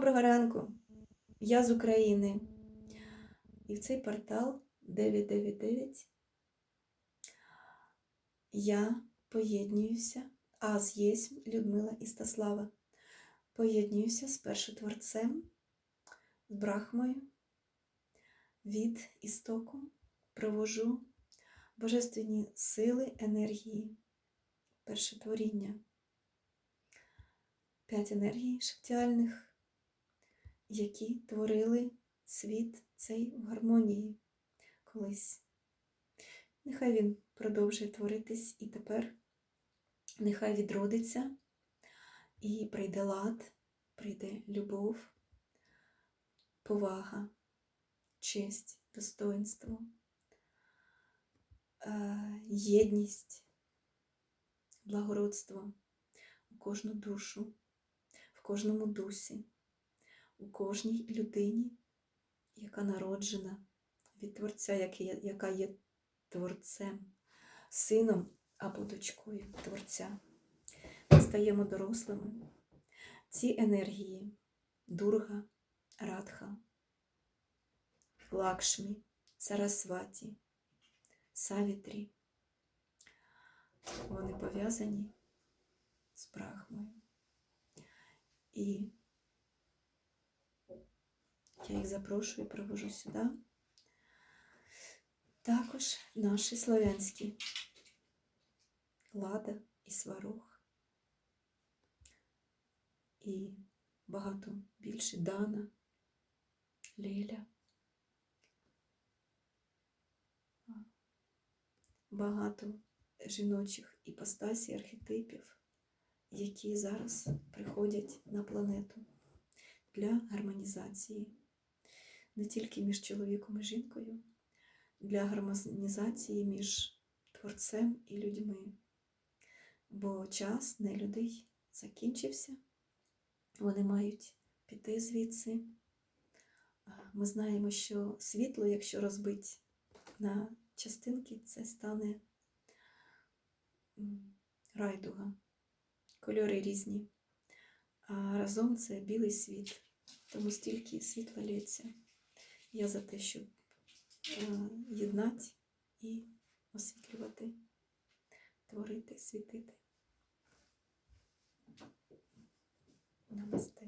Доброго ранку! Я з України. І в цей портал 999 я поєднуюся, аз єсть Людмила Істаслава. Поєднуюся з першотворцем, з Брахмою, від істоку провожу божественні сили енергії, першотворіння. П'ять енергій шахтіальних, які творили світ цей в гармонії колись. Нехай він продовжує творитись і тепер, нехай відродиться і прийде лад, прийде любов, повага, честь, достоинство, е, єдність, благородство у кожну душу в кожному дусі, у кожній людині, яка народжена від Творця, яка є Творцем, сином або дочкою Творця. Ми стаємо дорослими. Ці енергії Дурга, Радха, Лакшмі, Сарасваті, Савітрі. Вони пов'язані з Брахмою. І я їх запрошую, провожу сюди. Також наші славянські Лада і Сварог. І багато більше Дана, Леля. Багато жіночих іпостасій, архетипів які зараз приходять на планету для гармонізації не тільки між чоловіком і жінкою, для гармонізації між творцем і людьми. Бо час не людей закінчився, вони мають піти звідси. Ми знаємо, що світло, якщо розбить на частинки, це стане райдуга кольори різні. А разом це білий світ, тому стільки світла лється. Я за те, щоб е, єднати і освітлювати, творити, світити. Намасте.